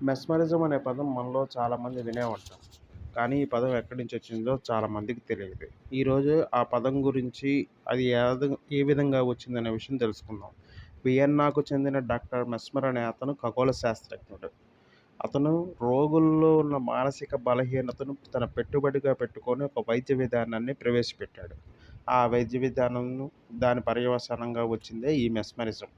Mesmerism అనే పదం మనలో చాలామంది వినే ఉంటాం. కానీ ఈ పదం ఎక్కడి నుంచి వచ్చిందో చాలామందికి తెలియదు. ఈరోజు ఆ పదం గురించి అది ఏ విధంగా వచ్చిందనే విషయం తెలుసుకుందాం. వియన్నాకు చెందిన డాక్టర్ మెస్మర్ అనే అతను ఖగోళ శాస్త్రజ్ఞుడు. అతను రోగుల్లో ఉన్న మానసిక బలహీనతను తన పెట్టుబడిగా పెట్టుకొని ఒక వైద్య విధానాన్ని ప్రవేశపెట్టాడు. ఆ వైద్య విధానం దాని పర్యవసానంగా వచ్చిందే ఈ మెస్మరిజం.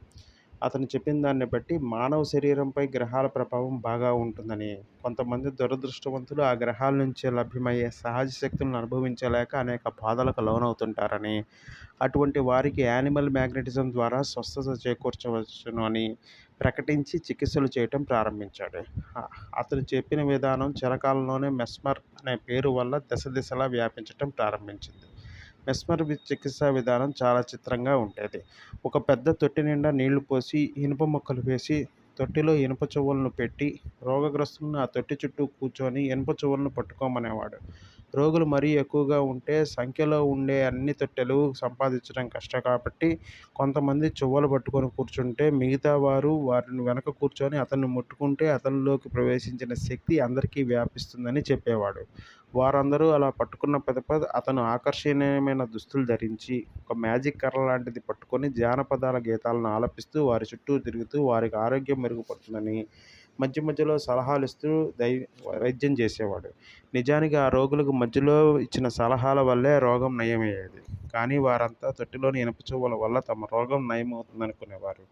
అతను చెప్పిన దాన్ని బట్టి మానవ శరీరంపై గ్రహాల ప్రభావం బాగా ఉంటుందని కొంతమంది దురదృష్టవంతులు ఆ గ్రహాల నుంచి లభ్యమయ్యే సహజ శక్తులను అనుభవించలేక అనేక బాధలకు లోనవుతుంటారని అటువంటి వారికి యానిమల్ మ్యాగ్నెటిజం ద్వారా స్వస్థత చేకూర్చవచ్చును అని ప్రకటించి చికిత్సలు చేయటం ప్రారంభించాడు. అతను చెప్పిన విధానం చిరకాలంలోనే మెస్మర్ అనే పేరు వల్ల దశ దిశలా వ్యాపించటం ప్రారంభించింది. మెస్మర్ చికిత్సా విధానం చాలా చిత్రంగా ఉండేది. ఒక పెద్ద తొట్టి నిండా నీళ్ళు పోసి ఇనుప మొక్కలు వేసి తొట్టిలో ఇనుప చువ్వలను పెట్టి రోగగ్రస్తులను ఆ తొట్టి చుట్టూ కూర్చొని ఇనుప చువ్వలను పట్టుకోమనేవాడు. రోగులు మరీ ఎక్కువగా ఉంటే సంఖ్యలో ఉండే అన్ని తొట్టెలు సంపాదించడం కష్టం కాబట్టి కొంతమంది చువ్వలు పట్టుకొని కూర్చుంటే మిగతా వారు వారిని వెనక కూర్చొని అతన్ని ముట్టుకుంటే అతనిలోకి ప్రవేశించిన శక్తి అందరికీ వ్యాపిస్తుందని చెప్పేవాడు. వారందరూ అలా పట్టుకున్న పిదప అతను ఆకర్షణీయమైన దుస్తులు ధరించి ఒక మ్యాజిక్ కర్ర లాంటిది పట్టుకొని జానపదాల గీతాలను ఆలపిస్తూ వారి చుట్టూ తిరుగుతూ వారికి ఆరోగ్యం మెరుగుపడుతుందని మధ్య మధ్యలో సలహాలు ఇస్తూ దై వైద్యం చేసేవాడు. నిజానికి ఆ రోగులకు మధ్యలో ఇచ్చిన సలహాల వల్లే రోగం నయమయ్యేది. కానీ వారంతా తొట్టిలోని ఇనుప వల్ల తమ రోగం నయమవుతుందనుకునేవారు.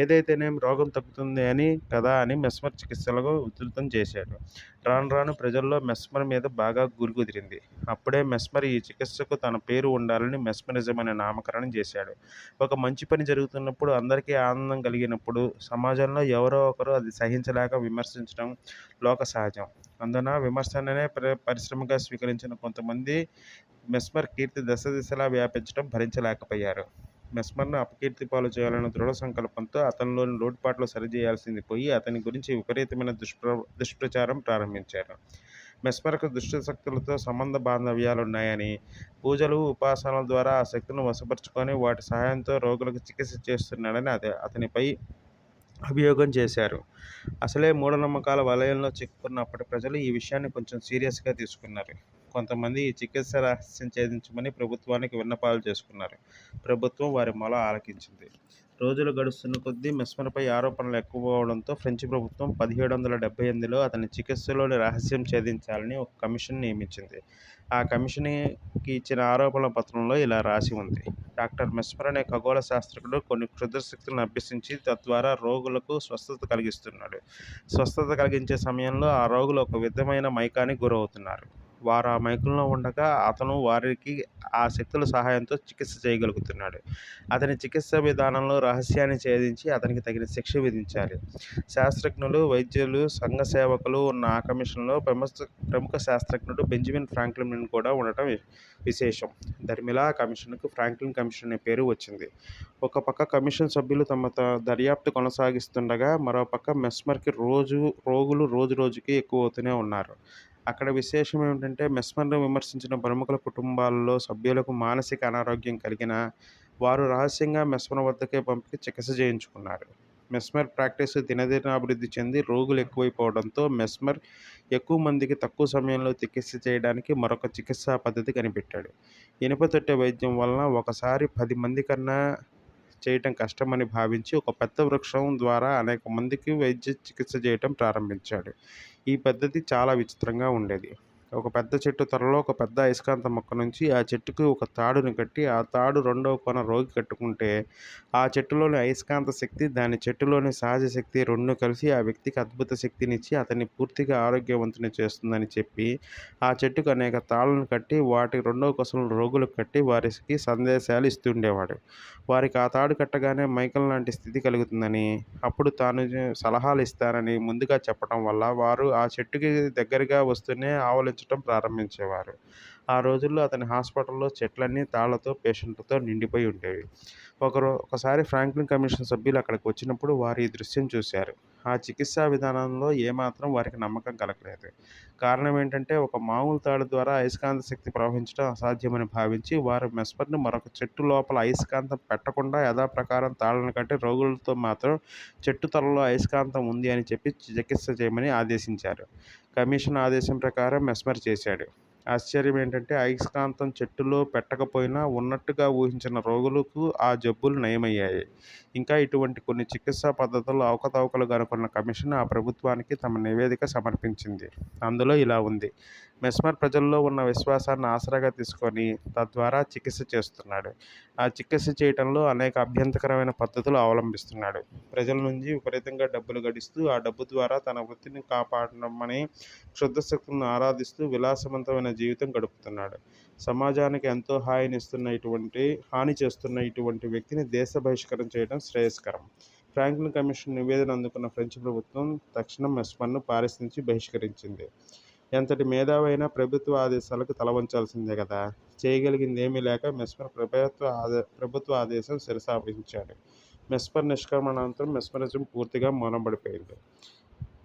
ఏదైతేనేం రోగం తగ్గుతుంది అని కదా అని మెస్మర్ చికిత్సలకు ఉధృతం చేశాడు. రాను రాను ప్రజల్లో మెస్మర్ మీద బాగా గురి కుదిరింది అప్పుడే మెస్మర్ ఈ చికిత్సకు తన పేరు ఉండాలని మెస్మరిజం అనే నామకరణం చేశాడు. ఒక మంచి పని జరుగుతున్నప్పుడు అందరికీ ఆనందం కలిగినప్పుడు సమాజంలో ఎవరో ఒకరు అది సహించలేక విమర్శించడం లోక సహజం. అందున విమర్శననే పరిశ్రమగా స్వీకరించిన కొంతమంది మెస్మర్ కీర్తి దశ దిశలా వ్యాపించడం భరించలేకపోయారు. మెస్మర్ను అపకీర్తి పాలు చేయాలన్న దృఢ సంకల్పంతో అతనిలోని లోటుపాట్లు సరిచేయాల్సింది పోయి అతని గురించి విపరీతమైన దుష్ప్ర దుష్ప్రచారం ప్రారంభించారు. మెస్మర్కు దుష్ట శక్తులతో సంబంధ బాంధవ్యాలు ఉన్నాయని పూజలు ఉపాసనల ద్వారా ఆ శక్తులను వశపరుచుకొని వాటి సహాయంతో రోగులకు చికిత్స చేస్తున్నాడని అదే అతనిపై అభియోగం చేశారు. అసలే మూఢనమ్మకాల వలయంలో చిక్కుకున్నప్పటి ప్రజలు ఈ విషయాన్ని కొంచెం సీరియస్గా తీసుకున్నారు. కొంతమంది ఈ చికిత్స రహస్యం ఛేదించమని ప్రభుత్వానికి విన్నపాలు చేసుకున్నారు. ప్రభుత్వం వారి మొల ఆలకించింది. రోజులు గడుస్తున్న కొద్దీ మెస్మర్పై ఆరోపణలు ఎక్కువ అవడంతో ఫ్రెంచ్ ప్రభుత్వం పదిహేడు వందల డెబ్బై ఎనిమిదిలో అతని చికిత్సలోని రహస్యం ఛేదించాలని ఒక కమిషన్ నియమించింది. ఆ కమిషన్కి ఇచ్చిన ఆరోపణల పత్రంలో ఇలా రాసి ఉంది. డాక్టర్ మెస్మర్ అనే ఖగోళ శాస్త్రజ్ఞుడు కొన్ని క్షుద్రశక్తులను అభ్యసించి తద్వారా రోగులకు స్వస్థత కలిగిస్తున్నాడు. స్వస్థత కలిగించే సమయంలో ఆ రోగులు ఒక విధమైన మైకానికి గురవుతున్నారు. వారు ఆ మైకంలో ఉండగా అతను వారికి ఆ శక్తుల సహాయంతో చికిత్స చేయగలుగుతున్నాడు. అతని చికిత్స విధానంలో రహస్యాన్ని ఛేదించి అతనికి తగిన శిక్ష విధించాలి. శాస్త్రజ్ఞులు వైద్యులు సంఘ సేవకులు ఉన్న ఆ కమిషన్లో ప్రముఖ ప్రముఖ శాస్త్రజ్ఞుడు బెంజమిన్ ఫ్రాంక్లిన్ కూడా ఉండటం విశేషం. ధర్మిలా కమిషన్కు ఫ్రాంక్లిన్ కమిషన్ అనే పేరు వచ్చింది. ఒక పక్క కమిషన్ సభ్యులు తమ దర్యాప్తు కొనసాగిస్తుండగా మరో పక్క మెస్మర్కి రోజు రోగులు రోజు రోజుకి ఎక్కువ అవుతూనే ఉన్నారు. అక్కడ విశేషం ఏమిటంటే మెస్మర్ను విమర్శించిన ప్రముఖుల కుటుంబాల్లో సభ్యులకు మానసిక అనారోగ్యం కలిగిన వారు రహస్యంగా మెస్మర్ వద్దకే పంపి చికిత్స చేయించుకున్నారు. మెస్మర్ ప్రాక్టీస్ దినదిన అభివృద్ధి చెంది రోగులు ఎక్కువైపోవడంతో మెస్మర్ ఎక్కువ మందికి తక్కువ సమయంలో చికిత్స చేయడానికి మరొక చికిత్సా పద్ధతి కనిపెట్టాడు. ఇనుప తొట్టె వైద్యం వలన ఒకసారి పది మంది కన్నా చేయటం కష్టమని భావించి ఒక పెద్ద వృక్షం ద్వారా అనేక మందికి వైద్య చికిత్స చేయటం ప్రారంభించాడు. ఈ పద్ధతి చాలా విచిత్రంగా ఉండేది. ఒక పెద్ద చెట్టు త్వరలో ఒక పెద్ద అయస్కాంత మొక్క నుంచి ఆ చెట్టుకు ఒక తాడుని కట్టి ఆ తాడు రెండవ కొన రోగి కట్టుకుంటే ఆ చెట్టులోని అయస్కాంత శక్తి దాని చెట్టులోని సహజ శక్తి రెండు కలిసి ఆ వ్యక్తికి అద్భుత శక్తినిచ్చి అతన్ని పూర్తిగా ఆరోగ్యవంతుని చేస్తుందని చెప్పి ఆ చెట్టుకు అనేక తాళ్ళను కట్టి వాటి రెండవ కొసలను రోగులకు కట్టి వారికి సందేశాలు ఇస్తుండేవాడు వారికి ఆ తాడు కట్టగానే మైకల్ లాంటి స్థితి కలుగుతుందని అప్పుడు తాను సలహాలు ఇస్తానని ముందుగా చెప్పడం వల్ల వారు ఆ చెట్టుకి దగ్గరగా వస్తూనే ఆవలించడం ప్రారంభించేవారు. ఆ రోజుల్లో అతని హాస్పిటల్లో చెట్లన్నీ తాళ్ళతో పేషెంట్లతో నిండిపోయి ఉండేవి ఒకరు ఒకసారి ఫ్రాంక్లిన్ కమిషన్ సభ్యులు అక్కడికి వచ్చినప్పుడు వారు ఈ దృశ్యం చూశారు. ఆ చికిత్సా విధానంలో ఏమాత్రం వారికి నమ్మకం కలగలేదు. కారణం ఏంటంటే ఒక మామూలు తాడు ద్వారా అయస్కాంత శక్తి ప్రవహించడం అసాధ్యమని భావించి వారు మెస్పర్ని మరొక చెట్టు లోపల అయస్కాంతం పెట్టకుండా యథాప్రకారం తాళను కట్టి రోగులతో మాత్రం చెట్టు తలలో అయస్కాంతం ఉంది అని చెప్పి చికిత్స చేయమని ఆదేశించారు. కమిషన్ ఆదేశం ప్రకారం మెస్మర్ చేశాడు. ఆశ్చర్యం ఏంటంటే అయస్కాంతం చెట్టులో పెట్టకపోయినా ఉన్నట్టుగా ఊహించిన రోగులకు ఆ జబ్బులు నయమయ్యాయి. ఇంకా ఇటువంటి కొన్ని చికిత్సా పద్ధతులు అవకతవకలు కనుగొన్న కమిషన్ ఆ ప్రభుత్వానికి తమ నివేదిక సమర్పించింది. అందులో ఇలా ఉంది: మెస్మర్ ప్రజల్లో ఉన్న విశ్వాసాన్ని ఆసరాగా తీసుకొని తద్వారా చికిత్స చేస్తున్నాడు. ఆ చికిత్స చేయటంలో అనేక అభ్యంతరకరమైన పద్ధతులు అవలంబిస్తున్నాడు. ప్రజల నుంచి విపరీతంగా డబ్బులు గడిస్తూ ఆ డబ్బు ద్వారా తన వృత్తిని కాపాడమని శుద్ధశక్తులను ఆరాధిస్తూ విలాసవంతమైన జీవితం గడుపుతున్నాడు. సమాజానికి ఎంతో హానినిస్తున్న ఇటువంటి హాని చేస్తున్న ఇటువంటి వ్యక్తిని దేశ బహిష్కరణ చేయడం శ్రేయస్కరం. ఫ్రాంక్లిన్ కమిషన్ నివేదన అందుకున్న ఫ్రెంచ్ ప్రభుత్వం తక్షణం మెస్మర్‌ను పారిస్ నుంచి బహిష్కరించింది. ఎంతటి మేధావైనా ప్రభుత్వ ఆదేశాలకు తలవంచాల్సిందే చేయగలిగింది ఏమీ లేక మెస్మర్ ప్రభుత్వ ఆదే ప్రభుత్వ ఆదేశం శిరసాపించాడు మెస్మర్ నిష్క్రమణ అనంతరం మెస్మరిజం పూర్తిగా మౌనంబడిపోయింది.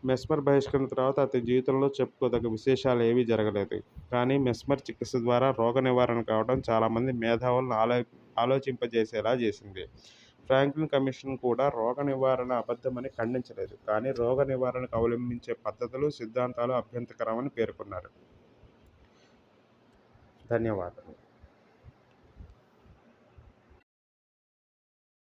మెస్మర్ బహిష్కరణ తర్వాత అతని జీవితంలో చెప్పుకోదగ్గ విశేషాలు ఏవీ జరగలేదు. కానీ మెస్మర్ చికిత్స ద్వారా రోగ నివారణ కావడం చాలామంది మేధావులను ఆలో ఆలోచింపజేసేలా చేసింది. ఫ్రాంక్లిన్ కమిషన్ కూడా రోగ నివారణ అబద్ధమని ఖండించలేదు. కానీ రోగ నివారణకు అవలంబించే పద్ధతులు, సిద్ధాంతాలు అభ్యంతరకరమని పేర్కొన్నారు. ధన్యవాదాలు.